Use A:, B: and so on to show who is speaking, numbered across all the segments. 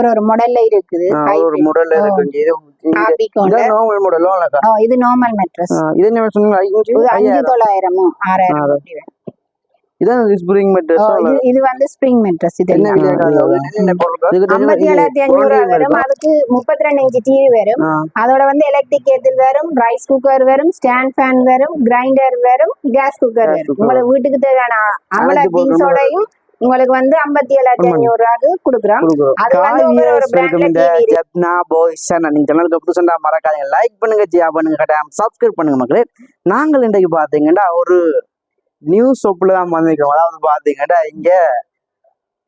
A: ஒரு ஒரு மாடல்ல இருக்குது.
B: ஒரு மாடல் இருக்கு இது நார்மல்
A: மெட்ரஸ்
B: இது என்ன சொன்னீங்க? அஞ்சு
A: தொள்ளாயிரமும் ஆறாயிரம்.
B: இதான் ஸ்ப்ரிங் மெட்ரஸ்
A: இது வந்து ஸ்ப்ரிங் மெட்ரஸ் இது
B: என்ன
A: ஐம்பத்தி ஏழாயிரத்தி
B: குழந்தைங்க
A: வரும்? அதுக்கு முப்பத்தி ரெண்டு இன்ச்சு டிவி வரும். அதோட வந்து எலக்ட்ரிக் கேட்டில் வரும் ரைஸ் குக்கர் வரும் ஸ்டாண்ட் ஃபேன் வரும் கிரைண்டர் வரும் கேஸ் குக்கர் வரும். உங்களுக்கு வீட்டுக்கு தேவையான
B: பொருட்களும்
A: திங்ஸோடையும் உங்களுக்கு வந்து ஐம்பத்தி ஏழாயிரத்தி. ஐநூறு ரூபாய்க்கு கொடுக்குறோம். அது வந்து ஒரு பிராண்ட்ல
B: ஜப்னா பாய்ஸ் சேனல். நீங்க சேனலுக்கு புதுசுண்டா மறக்காதீங்க. லைக் பண்ணுங்க ஜியா பண்ணுங்க கட்டாயம். சப்ஸ்கிரைப் பண்ணுங்க மக்களே. நாங்கள் இன்றைக்கு பாத்தீங்கன்னா ஒரு நியூ ஷாப்ல தான் வந்திருக்கோம். அதாவது பாத்தீங்கன்னா இங்க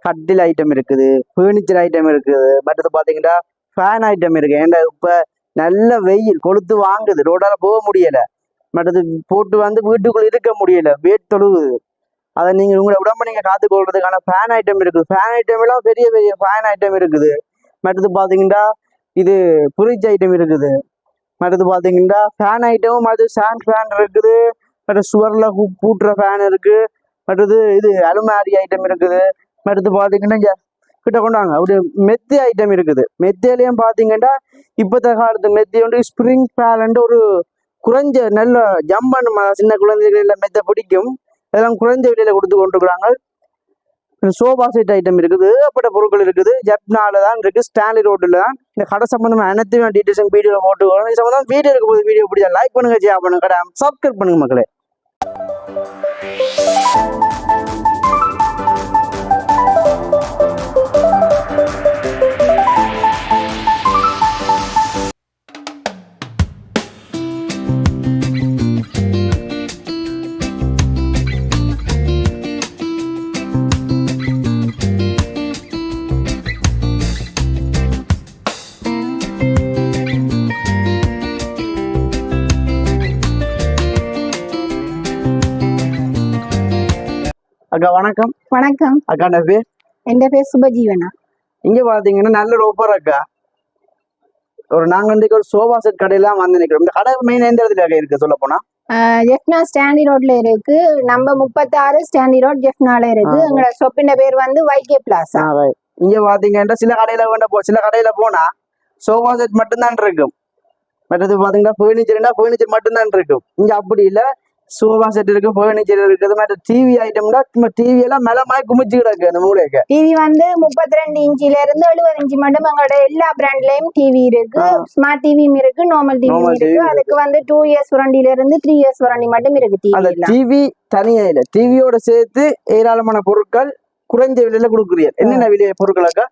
B: கட்டில் ஐட்டம் இருக்குது ஃபர்னிச்சர் ஐட்டம் இருக்குது. மற்றது பாத்தீங்கன்னா ஃபேன் ஐட்டம் இருக்கு. ஏன்டா இப்ப நல்ல வெயில் கொளுத்து வாங்குது. ரோடால போக முடியல. மற்றது போட்டு வந்து வீட்டுக்குள்ள இருக்க முடியல. வேட் தொழுகுது அதை நீங்க உங்களை உடம்ப நீங்க காத்துக்கொள்றதுக்கான ஃபேன் ஐட்டம் இருக்குது. ஃபேன் ஐட்டம் எல்லாம் பெரிய பெரிய ஃபேன் ஐட்டம் இருக்குது. மற்றது பாத்தீங்கன்னா இது ஃப்ரிட்ஜ் ஐட்டம் இருக்குது. மற்றது பாத்தீங்கன்னா ஃபேன் ஐட்டமும் மற்றது சாண்ட் ஃபேன் இருக்குது. மற்ற சுவர்ல பூட்டுற ஃபேன் இருக்கு. மற்றது இது அலுமாரி ஐட்டம் இருக்குது. மற்றது பாத்தீங்கன்னா கிட்ட கொண்டாங்க ஒரு மெத்தி ஐட்டம் இருக்குது. மெத்தியிலையும் பாத்தீங்கன்னா இப்பத்த காலத்து மெத்தி வந்து ஸ்ப்ரிங் ஃபேன் ஒரு குறைஞ்ச நல்ல ஜம்பன் சின்ன குழந்தைகள் மெத்த பிடிக்கும். அதெல்லாம் குறைந்த விலையில கொடுத்து கொண்டிருக்கிறாங்க. சோபா செட் ஐட்டம் இருக்குது ஏகப்பட்ட பொருட்கள் இருக்குது. ஜப்னால தான் இருக்கு ஸ்டான்லி ரோட்டில் தான் இந்த கடை சம்பந்தமாக அனைத்தையும் டீட்டெயில்ஸ் வீடியோ போட்டு இது சம்பந்தம் வீடியோ இருக்கும் போது வீடியோ பிடிச்சா லைக் பண்ணுங்க ஷேர் பண்ணுங்க கடை சப்ஸ்கிரைப் பண்ணுங்க மக்களே. அக்கா வணக்கம்.
A: வணக்கம்.
B: அக்கா என்ன பேர்?
A: என் பேர்? சுபஜீவனா?
B: இங்க பாத்தீங்கன்னா நல்ல ஒரு ஆஃபர் அக்கா. ஒரு நாங்க இன்றைக்கு ஒரு சோபா செட் கடையெல்லாம் வந்து நிக்கிறோம். இந்த கடை மெயின் எந்த இடத்துல இருக்கு சொல்ல போனா?
A: ஜெஃப்னா ஸ்டாண்டி ரோட்ல இருக்கு. நம்ம முப்பத்தாறு ஸ்டாண்டி ரோட் ஜெஃப்னால இருக்கு. எங்களோட ஷாப்பின் பேர் வந்து வைகே பிளாசா.
B: இங்க பாத்தீங்கன்னா சில கடையில வேண்ட போ சில கடையில போனா சோஃபா செட் மட்டும்தான் இருக்கும். மற்றது பாத்தீங்கன்னா ஃபர்னிச்சர்னா ஃபர்னிச்சர் மட்டும்தான் இருக்கும். இங்க அப்படி இல்ல. சோஃபா செட் இருக்கு ஃபர்னிச்சர் இருக்குது மற்ற டிவி ஐட்டம்னா டிவி எல்லாம் மேலமாய் குமிச்சு கிடக்கு அந்த மூலைக்கு
A: டிவி வந்து முப்பத்தி ரெண்டு இன்ச்சில இருந்து எழுபது இன்ச்சு மட்டும் எங்களோட எல்லா பிராண்ட்லயும் டிவி இருக்கு. ஸ்மார்ட் டிவியும் இருக்கு நார்மல்
B: TV
A: இருக்கு அதுக்கு வந்து டூ இயர்ஸ் வாரண்டில இருந்து த்ரீ இயர்ஸ் வாரண்டி மட்டும் இருக்கு டிவி
B: டிவி தனியா இல்ல டிவியோட சேர்த்து ஏராளமான பொருட்கள் குறைஞ்ச விலையில கொடுக்குறீங்க என்னென்ன விலை பொருட்கள் அக்கா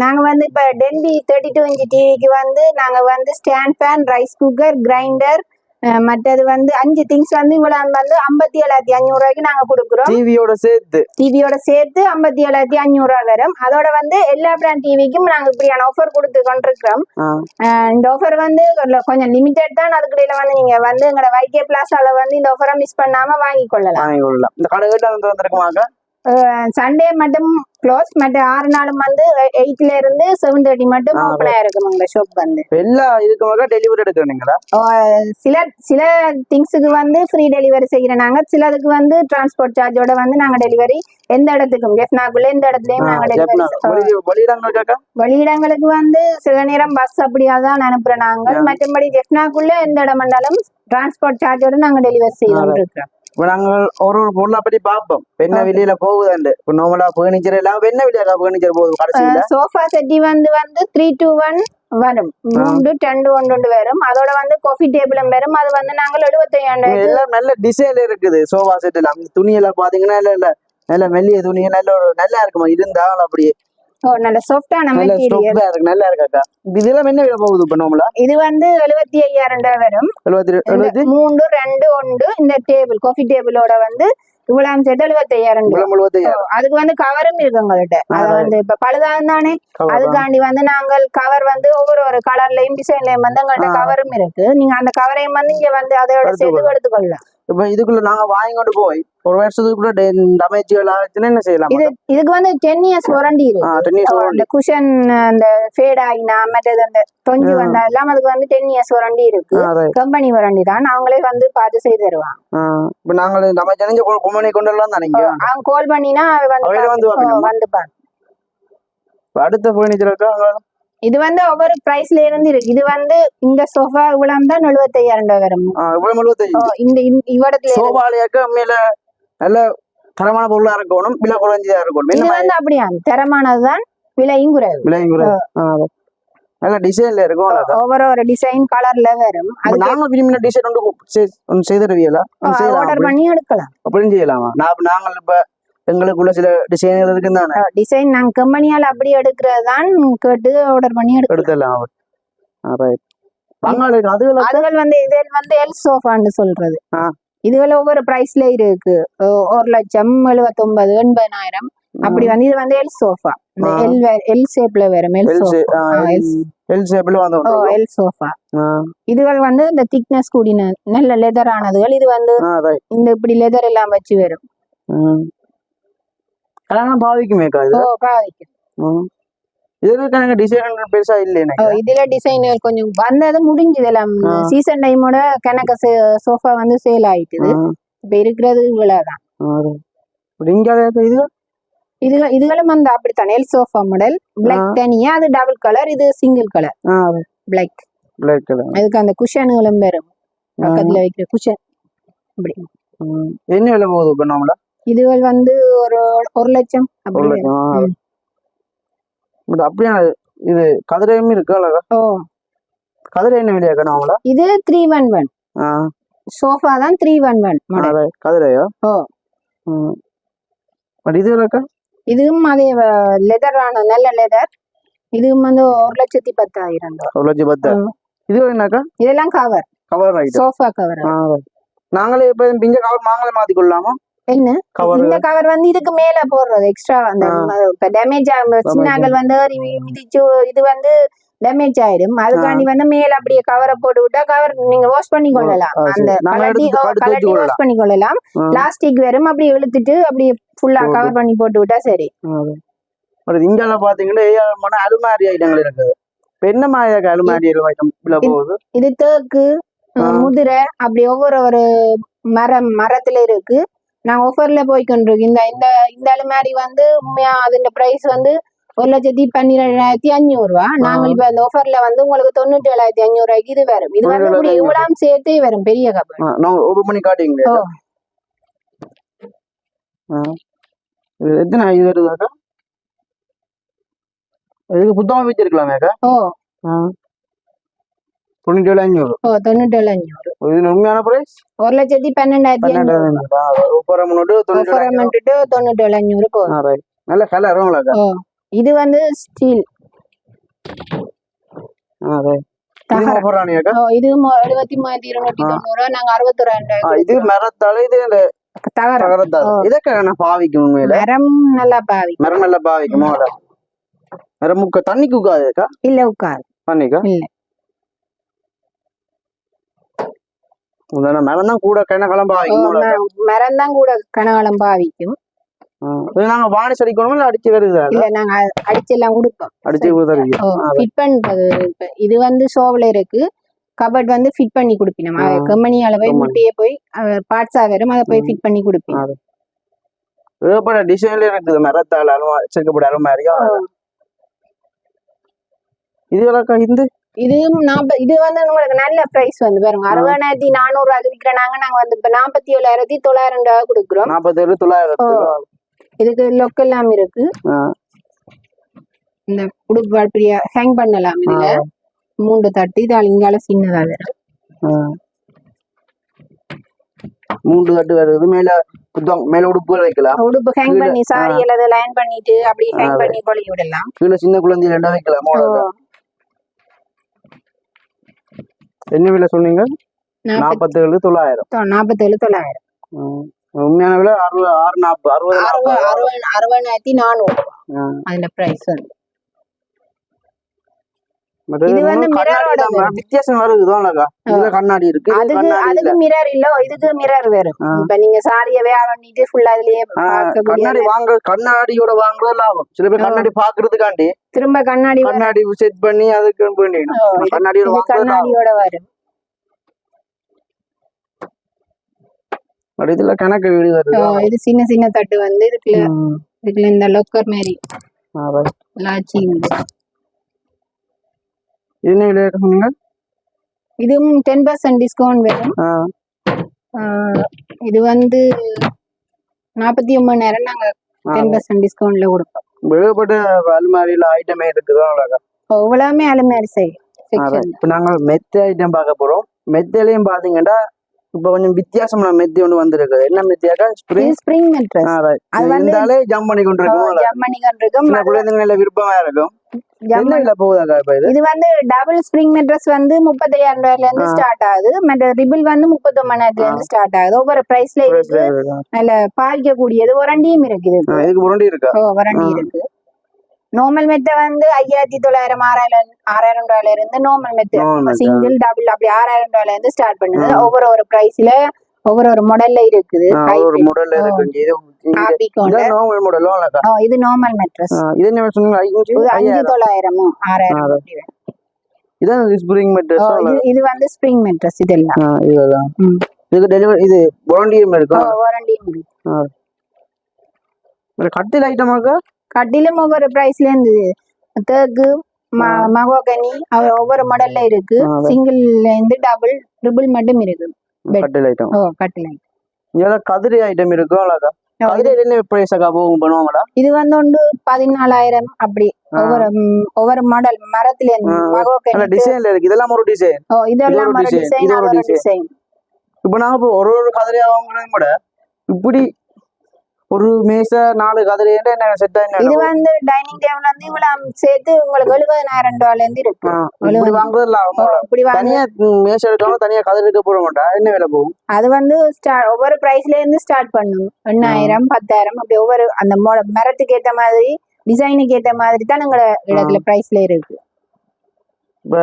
A: நாங்க வந்து இப்ப டென்பி தேர்ட்டி டூ இன்ச் டிவிக்கு வந்து நாங்க வந்து stand fan rice cooker grinder மற்றது வந்து அஞ்சு திங்ஸ் வந்து இவ்வளவு வந்து ஐம்பத்தி ஏழாயிரத்தி அஞ்சூறு ரூபாய்க்கு நாங்க கொடுக்குறோம்.
B: டிவியோட சேர்த்து.
A: டிவியோட சேர்த்து ஐம்பத்தி ஏழாயிரத்தி அஞ்சூறு ரூபா வரும். அதோட வந்து எல்லா பிராண்ட் டிவிக்கும் நாங்க இப்படியான ஆஃபர் கொடுத்து கொண்டிருக்கிறோம். இந்த ஆஃபர் வந்து கொஞ்சம் லிமிடெட் தான். அதுக்கிடையில வந்து நீங்க வந்து எங்களோட வைகே பிளாஸால வந்து இந்த ஆஃபரை மிஸ் பண்ணாம வாங்கி கொள்ளலாம்.
B: வாங்கி கொள்ளலாம். இந்த கடை
A: சண்டே மட்டும் க்ளோஸ் மற்ற ஆறு நாளும் வந்து எயிட்ல இருந்து செவன் தேர்ட்டி மட்டும் ஓப்பன் ஆயிருக்கும் உங்க ஷாப் வந்து.
B: எல்லா இதுக்குமாக டெலிவரி எடுக்கிறீங்களா?
A: சில சில திங்ஸுக்கு வந்து ஃப்ரீ டெலிவரி செய்யறோம் நாங்க சிலதுக்கு வந்து டிரான்ஸ்போர்ட் சார்ஜோட வந்து நாங்க டெலிவரி எந்த இடத்துக்கும். ஜெஃப்னாக்குள்ள எந்த இடத்துலயும் நாங்க டெலிவரி
B: வெளியிடங்களுக்கு
A: வந்து சில நேரம் பஸ் அப்படியா தான் அனுப்புறோம் நாங்கள். மற்றபடி ஜெஃப்னாக்குள்ள எந்த இடம் வந்தாலும் டிரான்ஸ்போர்ட் சார்ஜோட நாங்க டெலிவரி செய்தோம் இருக்கோம்
B: இப்ப நாங்க ஒரு ஒரு பொருளை பத்தி பார்ப்போம்
A: Okay.
B: வெளியில போகுதாண்டு இப்ப நார்மலா ஃபர்னிச்சர் எல்லாம் என்ன விலையாக்கா ஃபர்னிச்சர் போகுது கடைசியில
A: சோஃபா செட்டி வந்து வந்து த்ரீ டூ ஒன் வரும் மூன்று ரெண்டு ஒன்று வரும் அதோட வந்து காஃபி டேபிளும் வரும் அது வந்து நாங்கள் எழுபத்தையாயிரம்
B: எல்லாம் நல்ல டிசைன் இருக்குது சோஃபா செட் எல்லாம் அந்த துணியெல்லாம் பாத்தீங்கன்னா இல்ல இல்ல நல்ல மெல்லிய துணி நல்ல ஒரு நல்லா இருக்குமா இருந்தாலும் அப்படியே
A: நல்ல சாஃப்டான
B: நல்ல
A: மெட்டீரியல்
B: இருக்கு. நல்லா இருக்காக்கா இதெல்லாம் என்ன விலை போகுது நார்மலா
A: இது வந்து எழுபத்தி ஐயாயிரம் ரூபாய் வரும்.
B: எழுபத்தி
A: மூன்று ரெண்டு ஒன்று இந்த டேபிள் காஃபி டேபிளோட வந்து இவ்வளவு சேர்த்து
B: எழுபத்தையாயிரம்
A: அதுக்கு வந்து கவரும் இருக்கு உங்கள்கிட்ட அது வந்து இப்ப பழுதாகும் தானே. அதுக்காண்டி வந்து நாங்கள் கவர் வந்து ஒவ்வொரு ஒரு கலர்லயும் டிசைன்லயும் வந்து எங்கள்கிட்ட
B: ஆ.
A: கவரும் இருக்கு. நீங்க அந்த கவரையும் வந்து இங்க வந்து அதோட சேர்த்து
B: எடுத்துக்கொள்ளலாம். இப்ப இதுக்குள்ள நாங்க வாங்கி கொண்டு போய் ஒரு வருஷத்துக்குள்ள டமேஜ்கள் ஆச்சுன்னா என்ன செய்யலாம்
A: இது இதுக்கு வந்து டென் இயர்ஸ் வாரண்டி இருக்கு. அந்த குஷன் அந்த ஃபேட் ஆகினா மற்றது அந்த தொஞ்சு. வந்தா எல்லாம் அதுக்கு வந்து டென் இயர்ஸ் வாரண்டி இருக்கு. கம்பெனி வாரண்டி தான். அவங்களே வந்து பார்த்து செய்து தருவாங்க.
B: இப்ப நாங்க நம்ம ஜனஞ்ச குமணி கொண்டு வரலாம் தானே
A: அவங்க கால் பண்ணினா வந்து
B: வந்து அடுத்த இருக்கா
A: இது வந்து ஒவ்வொரு பிரைஸ்ல இருந்து இருக்கு. இது வந்து இந்த சோஃபா இவ்வளவு தான் எழுபத்தையாயிரம் ரூபாய் வரும்.
B: இவ்வளவு எழுபத்தஞ்சு
A: ஓ, இந்த இருக்கு.
B: சோபாலையாக்க மேல நல்ல தரமான பொருளா இருக்கணும் விலை குறைஞ்சதா இருக்கணும்.
A: இது வந்து அப்படியா? தரமானதுதான் விலையும் குறைவு.
B: விலையும் குறை ஆ, அது. நல்ல டிசைன்ல இருக்கும்.
A: ஒவ்வொரு ஒரு டிசைன் கலர்ல வரும். அது
B: நாங்க விரும்பின டிசைன் ஒன்று செய்- ஒன்று செய்து தருவீங்களா
A: ஆர்டர். பண்ணி எடுக்கலாம்.
B: அப்படின்னு செய்யலாமா நான் நாங்கள் இப்ப எங்களுக்குள்ள சில டிசைன்கள் இருக்குன்னு தானே
A: டிசைன் நாங்க கம்பெனியால அப்படி எடுக்கிறது தான் கேட்டு ஆர்டர் பண்ணி எடுக்கலாம்
B: அதுகளை
A: வந்து இதில் வந்து எல் சோஃபான்னு சொல்றது. இதுகள் ஒவ்வொரு பிரைஸ்ல இருக்கு. ஒரு லட்சம் எழுபத்தொன்பது எண்பதாயிரம். அப்படி வந்து இது வந்து எல் சோஃபா. எல் எல் ஷேப்ல வரும் எல் சோஃபா
B: எல் ஷேப்ல
A: எல் சோஃபா இதுகள் வந்து இந்த திக்னஸ் கூடின நல்ல லெதர் ஆனதுகள் இது வந்து. இந்த இப்படி லெதர் எல்லாம் வச்சு வரும்.
B: ம். அதெல்லாம் பாவிக்குமேக்கா இது
A: ஓ பாதிக்கும்
B: ம். இதுல கணக்கு டிசைன் பெருசா இல்லை
A: ஓ,
B: எனக்கு
A: இதுல டிசைன் கொஞ்சம் வந்தது முடிஞ்சது எல்லாம். சீசன் டைமோட கணக்க சோஃபா வந்து சேல் ஆயிட்டுது. இப்ப இருக்கிறது இவ்வளவுதான்.
B: ஆ, right. இப்படி இங்க அது இது
A: இது இதுகளும் வந்து அப்படித்தான். L sofa model black. தனியா அது டபுள் கலர் இது single colour black
B: black colour
A: அதுக்கு அந்த குஷன்களும் வரும். பக்கத்துல வைக்கிற குஷன் இப்படி
B: என்ன விலை போகுது இப்ப நம்மள
A: இதுகள் வந்து ஒரு ஒரு லட்சம்
B: ஒரு. லட்சம். பட் அப்படியே இது கதிரையும் இருக்கு அழகா.
A: ஓ.
B: கதிரை என்ன விலையாக்கா நம்மள
A: இது த்ரீ ஒன் ஒன்
B: ஆ.
A: சோஃபா தான் த்ரீ ஒன் ஒன்.
B: கதிரையோ?
A: ஓ.
B: பட் இது விலைக்கா
A: இதுவும் அதே லெதர் ஆன நல்ல லெதர் இதுவும் வந்து ஒரு லட்சத்தி பத்தாயிரம்.
B: ஒரு லட்சம் பத்து. இது என்னக்கா
A: இதெல்லாம் கவர்
B: கவர்
A: சோஃபா கவர்
B: நாங்களே இப்ப பிஞ்ச கவர் நாங்களே மாத்தி கொள்ளலாமா
A: என்ன? இந்த கவர் வந்து இதுக்கு மேல போடுறது எக்ஸ்ட்ரா அந்த இப்ப டேமேஜ் சின்னாக்கள் வந்து மிதிச்சு இது வந்து டேமேஜ் ஆயிடும். அதுக்காண்டி வந்து மேல அப்படியே கவரை போட்டு விட்டா கவர் நீங்க வாஷ் பண்ணி கொள்ளலாம். அந்த கலட்டி கலட்டி வாஷ் பண்ணி கொள்ளலாம். பிளாஸ்டிக் வெறும் அப்படியே இழுத்துட்டு அப்படியே ஃபுல்லா. கவர் பண்ணி போட்டு விட்டா சரி.
B: இங்கால பாத்தீங்கன்னா ஏராளமான அலுமாரி ஐட்டங்கள் இருக்குது என்ன மாதிரி அலுமாரி போகுது?
A: இது தேக்கு. முதிரை அப்படி ஒவ்வொரு ஒரு மரம் மரத்துல இருக்கு. நாங்க ஆஃபர்ல போய்க்கொண்டிருக்கு இந்த இந்த இந்த அலுமாரி வந்து உண்மையா அதோட பிரைஸ் வந்து ஒரு லட்சத்தி பன்னிரெண்டாயிரத்தி அஞ்சூறு ரூபா நாங்கள் இப்ப அந்த ஆஃபர்ல வந்து உங்களுக்கு தொண்ணூற்றி ஏழாயிரத்தி அஞ்சூறு ரூபாய்க்கு இது வரும். இது வந்து இப்படி இவ்வளவு சேர்த்தே வரும். பெரிய
B: நான் காட்டுவீங்களா
A: ஓ.
B: ஆ. இது எத்தனை இது வருதாக்கா இதுக்கு புத்தகம் வச்சிருக்கலாமேக்கா
A: ஓ.
B: தொண்ணூற்றி ஏழு அஞ்சூறு
A: ஓ தொண்ணூற்றி ஏழு அஞ்சூறு
B: இது உண்மையான பிரைஸ்
A: ஒரு லட்சத்தி பன்னெண்டாயிரத்தி
B: ஒப்பரை முன்னோட்டு தொண்ணூற்றி ஏழு அஞ்சூறு. right. நல்ல கலர் உங்களாக்கா
A: இது வந்து ஸ்டீல்.
B: இது
A: எழுபத்தி மூவாயிரத்தி இருநூத்தி. தொண்ணூறு நாங்க அறுபத்தொரு
B: ஆ, இது மரத்தால இது நான் பாவிக்கும் உண்மையில.
A: மரம் நல்லா பாவி
B: மரம் நல்லா பாவிக்கும்? மரம் முக்க தண்ணிக்கு உட்காதுக்கா
A: இல்ல உட்காரு
B: தண்ணிக்கா?
A: இல்ல.
B: மரம் கூட மோளக்கா.
A: மரம் தான் கூட கனகாலம் பாவிக்கும்
B: நாங்க வாணிஸ் அடிக்கணுமா இல்ல அடிச்சு வருதா
A: இல்ல நாங்க அ- அடிச்செல்லாம் கொடுப்போம்
B: அடிச்சு
A: ஃபிட் பண்றது இது வந்து ஷோவில் இருக்கு. கபட் வந்து ஃபிட் பண்ணி கொடுப்பினோம்.
B: கம்பெனி.
A: முட்டையே போய் பார்ட்ஸா வரும் அதை போய் ஃபிட் பண்ணி கொடுப்போம்
B: ஏகப்பட்ட டிசைன்ல இருக்குது. மரத்தால் அலுமா செக்கப்பட்ட இது விளக்கா இந்த?
A: இது நாற்பது இது வந்து உங்களுக்கு நல்ல பிரைஸ் வந்து பாருங்க. அறுபதாயிரத்தி நானூறு ரூபாய்க்கு விற்கிறனாங்க நாங்க வந்து இப்ப நாற்பத்தி ஏழாயிரத்தி தொள்ளாயிரம் ரூபாய் கொடுக்குறோம்.
B: நாற்பத்தேழு தொள்ளாயிரத்து
A: இதுக்கு லொக் எல்லாம் இருக்கு. இந்த உடுப்பு வாழ்ப்பிய ஹேங் பண்ணலாம் இதுல. மூன்று தட்டு இது இங்கால சின்னதா வரும்
B: ஆ. மூன்று தட்டு வருது மேல மேல உடுப்புகள் வைக்கலாம்.
A: உடுப்பு ஹேங்
B: கீழே,
A: பண்ணி சாரி அல்லது லைன் பண்ணிட்டு அப்படி ஹேங் பண்ணி கொழுகி விடலாம்.
B: கீழே சின்ன குழந்தை ரெண்டா வைக்கலாம் என்ன விலை சொன்னீங்க? நாற்பத்தேழு தொள்ளாயிரம்.
A: நாற்பத்தேழு தொள்ளாயிரம்.
B: ம். உண்மையான விலை? அறுபது ஆறு நாற்பது அறுபது
A: அறுபது அறுபதாயிரத்தி நானூறு. அதுல பிரைஸ் வந்து. இது வந்து.
B: வித்தியாசம் வருது தோணலக்கா இதுல கண்ணாடி இருக்கு
A: அதுக்கு அதுக்கு மிரர் இல்ல இதுக்கு மிரர்
B: ஆ.
A: இப்ப நீங்க சாரிய வேற பண்ணிட்டு ஃபுல்லா
B: கண்ணாடி வாங்க கண்ணாடியோட வாங்குறது லாபம் சில பேர்
A: ஆ.
B: கண்ணாடி பாக்குறதுக்காண்டி
A: திரும்ப கண்ணாடி.
B: கண்ணாடி செட் பண்ணி அதுக்கு கண்ணாடியோட
A: கண்ணாடியோட வரும்
B: இதுல கணக்கு வீடு வருது
A: இது சின்ன சின்ன தட்டு வந்து இதுக்குள்ள. இதுக்குள்ள இந்த லொக்கர் மாதிரி. லாச்சி
B: என்ன விலை சொன்னீங்க
A: இதுவும் டென் பர்சன்ட் டிஸ்கவுண்ட் ஆஹ் இது வந்து நாற்பத்தி ஒன்பது நேரம் நாங்க
B: ஆ.
A: டென் பர்சன்ட் டிஸ்கவுண்ட்ல கொடுப்போம்.
B: ஏகப்பட்ட அலுமாரியில ஐட்டமே இருக்குது அவ்வளோக்கா
A: இவ்வளவுமே அலுமாரி சைடு
B: இப்போ நாங்கள் மெத்த ஐட்டம் பார்க்க போறோம். மெத்தையிலையும் பாத்தீங்கன்னா இப்போ கொஞ்சம் வித்தியாசமான மெத்தி ஒன்று வந்திருக்கு என்ன மெத்தியாக்கா ஸ்ப்ரிங்
A: ஸ்ப்ரிங் மெட்ரஸ் அது வந்து
B: இருந்தாலே ஜம்ப் பண்ணி கொண்டு இருக்கும்
A: ஜம்மணி இருக்கும்
B: சின்ன குழந்தைங்கள விருப்பமா இருக்கும். இது?
A: வந்து டபுள் ஸ்ப்ரிங் மெட்ரஸ் வந்து முப்பத்தையாயிரம் ரூபாயில இருந்து. ஸ்டார்ட் ஆகுது. மற்ற ரிபிள் வந்து முப்பத்தொன்பதாயிரத்துல இருந்து ஸ்டார்ட் ஆகுது. ஒவ்வொரு பிரைஸ்ல இருக்கு நல்ல பாதிக்க கூடியது ஒரண்டியும் இருக்கு
B: ஆ,
A: இதுக்கு
B: இதுக்கு முரண்டி இருக்கா.
A: நார்மல் மெத்த வந்து ஐயாயிரத்தி தொள்ளாயிரம் ஆறாயிரம் ஆறாயிரம் ரூபாயில இருந்து நார்மல் மெத்த. சிங்கிள் டபுள் அப்படி ஆறாயிரம் ரூபாயில இருந்து ஸ்டார்ட் பண்ணுது. ஒவ்வொரு ஒரு பிரைஸ்ல ஒவ்வொரு ஒரு மாடல்ல இருக்குது.
B: இருக்கு நார்மல் இல்லக்கா
A: இது நார்மல் மெட்ரஸ்
B: இது என்ன சொன்னீங்க?
A: அஞ்சு ஆறாயிரம்.
B: இதான் ஸ்ப்ரிங்
A: ஓ,
B: மெட்ரஸ்
A: இது வந்து ஸ்ப்ரிங் மெட்ரஸ் இதெல்லாம்.
B: இது டெலிவரி இது வாரண்டியும்
A: வாரண்டியும் இருக்கு.
B: கட்டில் ஐட்டமாக்கா
A: கட்டிலும் ஒவ்வொரு பிரைஸ்ல இருந்து தேக்கு மகோகனி ஒவ்வொரு மாடல்ல இருக்கு. சிங்கிள்ல இருந்து டபுள் ட்ரிபிள் மட்டும் இருக்கு.
B: கட்டில் ஐட்டம்
A: ஓ கட்டில
B: இதெல்லாம் கதிரி ஐட்டம் இல்லக்கா கதிரி என்ன பிரைஸ் அக்கா போகும் பண்ணுவாங்களா
A: இது வந்து ஒன்று பதினாலாயிரம் அப்படி. ஒவ்வொரு ஒவ்வொரு மாடல் மரத்துல இருந்து
B: டிசைன்ல இருக்கு. இதெல்லாம் ஒரு டிசைன்
A: ஓ இதெல்லாம்
B: இது ஒரு
A: ஒரு
B: design,
A: டிசைன்
B: இது ஒரு
A: ஒரு
B: design.
A: டிசைன்
B: இப்போ நாங்க இப்போ ஒரு ஒரு கதிரையா வாங்குறதும் கூட இப்படி ஒரு மேச நாலு கதிரையா என்ன செட்
A: இது வந்து டைனிங் டேபிள் வந்து இவ்வளவு சேர்த்து உங்களுக்கு எழுபதாயிரம் ரூபாயில இருந்து இருக்கு
B: இப்படி வாங்குறது இல்ல
A: ஓ, இப்படி
B: தனியா மேச எடுக்காம தனியா கதிரை எடுக்க போட மாட்டா என்ன விலை போகும்?
A: அது வந்து ஒவ்வொரு பிரைஸ்ல இருந்து ஸ்டார்ட் பண்ணும். எண்ணாயிரம் பத்தாயிரம் அப்படி ஒவ்வொரு அந்த மரத்துக்கு ஏத்த மாதிரி டிசைனுக்கு ஏத்த மாதிரி தான் எங்களோட இடத்துல பிரைஸ்ல இருக்கு.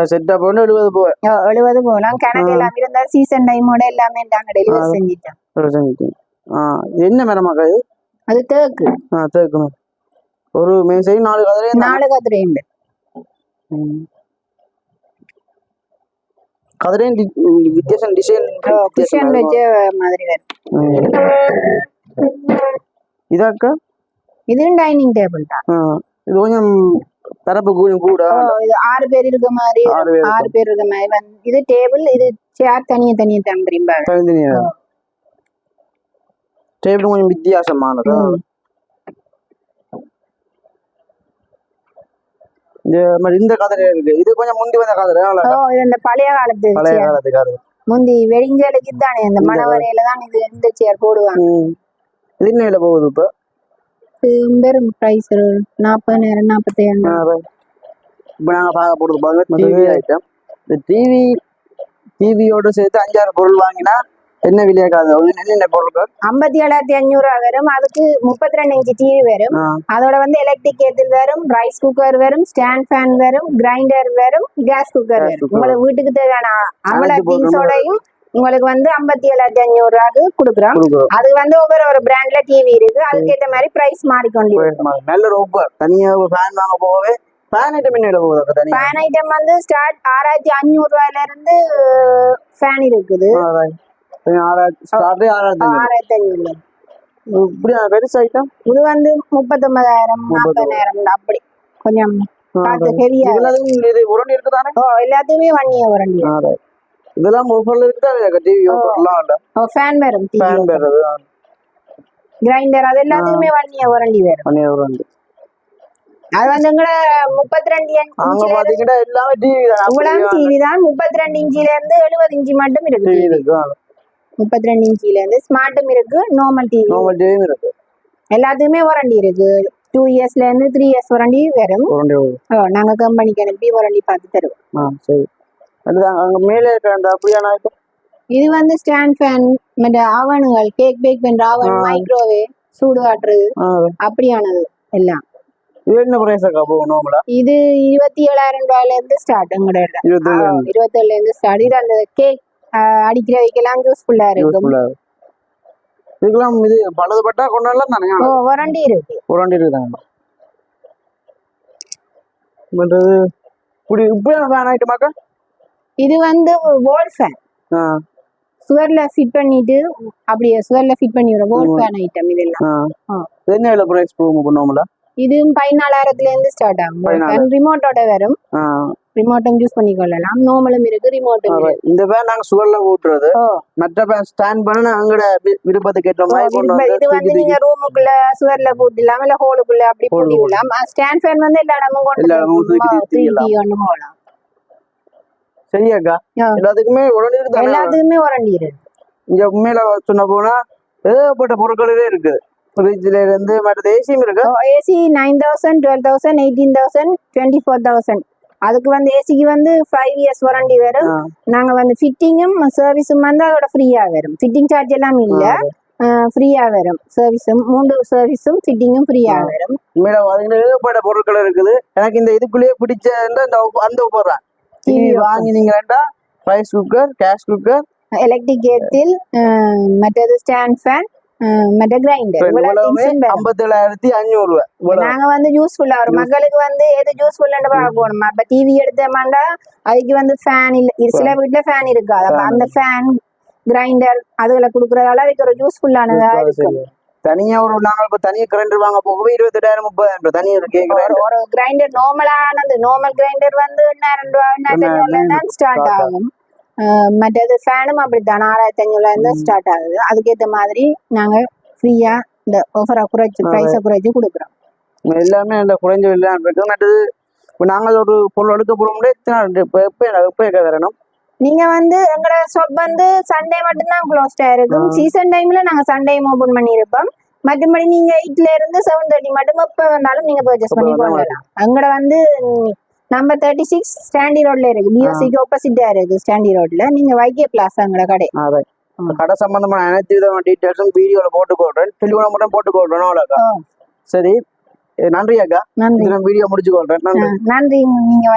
B: செட்டப் வந்து எழுபது
A: எ- எழுபது போகலாம் கணக்கு. எல்லாமே இருந்தா சீசன் டைமோட எல்லாமே நாங்க டெலிவரி செஞ்சிட்டோம்.
B: என்ன மரமாக்கா இது?
A: அது தேக்கு.
B: ஆ தேக்கணும் ஒரு மேசையும் நாலு கதிரையும் தான்
A: நாலு கதிரையுண்டு
B: கதிரையும் டி- ம், வித்தியாசம் டிசைன்
A: குஷன் வச்ச மாதிரி வரும்
B: இதாக்கா
A: இதுவும் டைனிங் டேபிள் தான்.
B: இது கொஞ்சம் தரப்பு கொஞ்சம் கூட.
A: இது ஆறு பேர் இருக்க மாதிரி
B: ஆறு பேர்
A: இருக்க மாதிரி இது டேபிள் இது சேர் தனியா தனியா தம்பிரிம்பாங்க
B: தனித்தனியா. கொஞ்சம் வித்தியாசமானது?
A: ம்.
B: இந்த மாதிரி இந்த கதிரை இருக்கு. இது கொஞ்சம் முந்தி வந்த
A: ஓ. இது இந்த பழைய காலத்து
B: பழைய. காலத்து கதிரை
A: முந்தி வெடிஞ்சலுக்கு தானே இந்த மணவரையில தான் இது இந்த சேர் போடுவாங்க.
B: இது என்ன போகுது இப்போ?
A: பெரும் பிரைஸ் நாற்பதாயிரம் நாற்பத்தாயிரம்
B: இப்போ நாங்க பார்க்க போறது பாருங்க டிவி ஐட்டம் இந்த டிவி டிவியோட சேர்த்து அஞ்சாறு பொருள் வாங்கினா என்ன விலையாக்காது என்னென்ன பொருட்கள்
A: ஐம்பத்தி ஏழாயிரத்தி அஞ்சூறு ரூபா வரும். அதுக்கு முப்பத்தி ரெண்டு இன்ச்சு டிவி வரும். அதோட வந்து எலக்ட்ரிக் கேட்டில் வரும் ரைஸ் குக்கர் வரும் ஸ்டாண்ட் ஃபேன் வரும் கிரைண்டர் வரும் கேஸ் குக்கர் வரும். உங்களுக்கு வீட்டுக்கு தேவையான அவ்வளோ திங்ஸோடையும் உங்களுக்கு வந்து ஐம்பத்தி ஏழாயிரத்தி அஞ்சூறு ரூபாய்க்கு கொடுக்குறோம். அது வந்து ஒவ்வொரு ஒரு பிராண்ட்ல டிவி இருக்கு அதுக்கேற்ற மாதிரி பிரைஸ் மாறிக்கொண்டு
B: நல்ல ஒரு ஆஃபர் தனியா ஒரு ஃபேன் வாங்க போகவே ஃபேன் ஐட்டம் என்ன போகுது
A: ஃபேன் ஐட்டம் வந்து ஸ்டார்ட் ஆறாயிரத்தி அஞ்சூறு ரூபாயில இருந்து ஃபேன் இருக்குது
B: ஆறாயிரத்தி ஆறாயிரத்தி ஐநூறு. இப்படி பெருசு ஐட்டம்
A: இது வந்து முப்பத்தொன்பதாயிரம் நாற்பதாயிரம் அப்படி. கொஞ்சம் எல்லாத்துக்குமே ஒன் இயர் வாரண்டி
B: இதெல்லாம் ஆஃபர்ல இருக்குதா? டிவி ஆஃபர்லாம்
A: ஓ ஃபேன் வரும்
B: ஃபேன் பேர்
A: கிரைண்டர் அது எல்லாத்துக்குமே ஒன் இயர் வாரண்டி வரும் அது வந்து எங்கட முப்பத்தி ரெண்டு
B: அங்க
A: இன்ச்ல
B: பாத்தீங்கன்னா எல்லாமே டிவி
A: உங்களாம்
B: தான்
A: டிவி தான். முப்பத்தி ரெண்டு இன்ச்சில இருந்து எழுபது இன்ச்சு மட்டும் இருக்கு. முப்பத்தி ரெண்டு இன்ச்சில இருந்து ஸ்மார்ட்டும் இருக்கு நார்மல் டிவி
B: நார்மல் டிவியும் இருக்கு.
A: எல்லாத்துக்குமே வாரண்டி இருக்கு. டூ இயர்ஸ்ல இருந்து த்ரீ இயர்ஸ் வாரண்டி வரும். நாங்க கம்பெனிக்கு அனுப்பி வாரண்டி பார்த்து தருவோம்.
B: ஆ சரி. அங்க மேலே இருக்க அந்த அப்படியான
A: இது வந்து ஸ்டாண்ட் ஃபேன் மற்ற ஆவணுகள் கேக் பேக் பண்ற ஆவன்
B: ஆ.
A: மைக்ரோவேவ் சூடு காட்டுறது அப்படியானது எல்லாம்.
B: இது என்ன பிரைஸ் அக்கா போகும் நார்மலா
A: இது இருபத்தி ஏழாயிரம் ரூபாயில இருந்து ஸ்டார்ட்
B: ஏழு
A: இருபத்தி ஏழுல இருந்து ஸ்டார்ட் இது அந்த கேக் அடிக்கிற வைக்கலாம் யூஸ்ஃபுல்லா இருக்கும்
B: யூஸ்ஃபுல்லா இதுக்கெல்லாம் இது பழுதுபட்டா கொண்டாடலாம் தானே?
A: ஓ வாரண்டி இருக்கு.
B: உருண்டி இருக்குதாங்க? பண்றது இப்படி இப்படியான ஃபேன் ஐட்டமாக்கா
A: இது வந்து வால் ஃபேன் சுவர்ல ஃபிட் பண்ணிட்டு அப்படியே சுவர்ல ஃபிட் பண்ணி விடும் வால் ஃபேன் ஐட்டம் இதெல்லாம்
B: என்ன விலை பிரைஸ் போகும் இப்போ நார்மலா
A: இது பதினாலாயிரத்துல இருந்து ஸ்டார்ட் ஆகும். ரிமோட்டோட வரும். ரிமோட்டும் யூஸ் பண்ணிக்கொள்ளலாம் நார்மலும் இருக்கு ரிமோட்டும்
B: இந்த பேன் நாங்க சுவர்ல ஊட்டுறது
A: ஓ.
B: மற்ற பேன் ஸ்டாண்ட் பண்ண வி- விருப்பத்துக்கு ஏற்ற மாதிரி
A: இது வந்து நீங்க ரூமுக்குள்ள சுவர்ல போட்டுலாம் இல்ல ஹோலுக்குள்ள அப்படி போட்டுக்கலாம் ஸ்டாண்ட் ஃபேன் வந்து எல்லா இடமும் கொண்டு போகலாம்
B: சரியாக்கா. எல்லாத்துக்குமே உடனே இருக்கு
A: எல்லாத்துக்குமே வாரண்டி இருக்கு.
B: இங்க உண்மையில சொன்ன போனா ஏகப்பட்ட பொருட்களே இருக்கு. ஃப்ரிட்ஜ்ல இருந்து மற்ற ஏசியும் இருக்கு?
A: AC nine thousand twelve thousand eighteen thousand twenty four thousand அதுக்கு வந்து ஏசிக்கு வந்து ஃபைவ் இயர்ஸ் வாரண்டி வரும். நாங்க வந்து ஃபிட்டிங்கும் சர்வீஸும் வந்து அதோட ஃப்ரீயா வரும். ஃபிட்டிங் சார்ஜ் எல்லாம் இல்ல. ஃப்ரீயா வரும். சர்வீஸும் மூன்று சர்வீஸும் ஃபிட்டிங்கும் ஃப்ரீயா வரும்.
B: உண்மையில பாத்தீங்கன்னா ஏகப்பட்ட பொருட்கள் இருக்குது. எனக்கு இந்த இதுக்குள்ளேயே பிடிச்ச அந்த அந்த தான் டிவி வாங்கினீங்கன்னா rice cooker gas cooker
A: electric kettle மற்றது ஸ்டாண்ட் ஃபேன் மற்ற கிரைண்டர்
B: ஐம்பத்தேழாயிரத்தி அஞ்சூறு ரூபாய்
A: நாங்க வந்து யூஸ்ஃபுல்லா ஒரு மக்களுக்கு வந்து எது யூஸ்ஃபுல்லுன்னு பார்க்கணும் அப்ப டிவி எடுத்தோம்னா அதுக்கு வந்து ஃபேன் இல்ல சில வீட்ல ஃபேன் இருக்காது அப்ப அந்த ஃபேன் கிரைண்டர் அதுல குடுக்கறதால அதுக்கு ஒரு யூஸ்ஃபுல்லானதா இருக்கும்
B: தனியா ஒரு நாங்க இப்ப தனியா கரண்ட் வாங்க போகவே இருபத்தெட்டாயிரம் முப்பதாயிரம் ரூபாய் தனியா ஒரு கேக்குறேன்
A: ஒரு- கிரைண்டர் நார்மலானது நார்மல் கிரைண்டர் வந்து எண்ணாயிரம் ரூபாய் ஸ்டார்ட் ஆகும் மற்றது ஃபேனும் அப்படித்தான். ஆறாயிரத்தி ஐநூறுல இருந்து ஸ்டார்ட் ஆகுது. அதுக்கேத்த மாதிரி நாங்க ஃப்ரீயா இந்த ஆஃபரை குறைச்சு ப்ரைஸை குறைச்சு கொடுக்குறோம்.
B: எல்லாமே அந்த குறைஞ்ச விலை இருக்கு நட்டது இப்போ நாங்கள் ஒரு பொருள் எடுக்க போறோம்னா எத்தனை இப்போ எப்போ எப்போ எங்க வரணும்
A: நீங்க வந்து எங்களோட ஷாப் வந்து சண்டே மட்டும்தான் க்ளோஸ்டா இருக்கும் சீசன் டைம்ல நாங்க சண்டேயும் ஓபன் பண்ணியிருப்போம். மற்றபடி நீங்க எயிட்ல இருந்து செவன் தேர்ட்டி மட்டும் எப்ப வந்தாலும் நீங்க பர்ச்சேஸ் பண்ணி
B: எப்ப
A: கொள்ளலாம். எங்கட வந்து நம்பர் தேர்ட்டி சிக்ஸ் ஸ்டாண்டி ரோட்ல இருக்கு பிஎஸ்சிக்கு ஆப்போசிட்டா இருக்கு ஸ்டாண்டி ரோட்ல நீங்க வைகே பிளாஸ் எங்களோட கடை
B: கடை சம்பந்தமான அனைத்து விதமான டீட்டெயில்ஸும் வீடியோல போட்டு கொள்றேன். டெலிஃபோனை மட்டும் போட்டு கொள்றேன். அவ்வளோக்கா. சரி. நன்றி அக்கா.
A: நன்றி.
B: வீடியோ முடிச்சு கொள்றேன். நன்றி.
A: நன்றி. நீங்க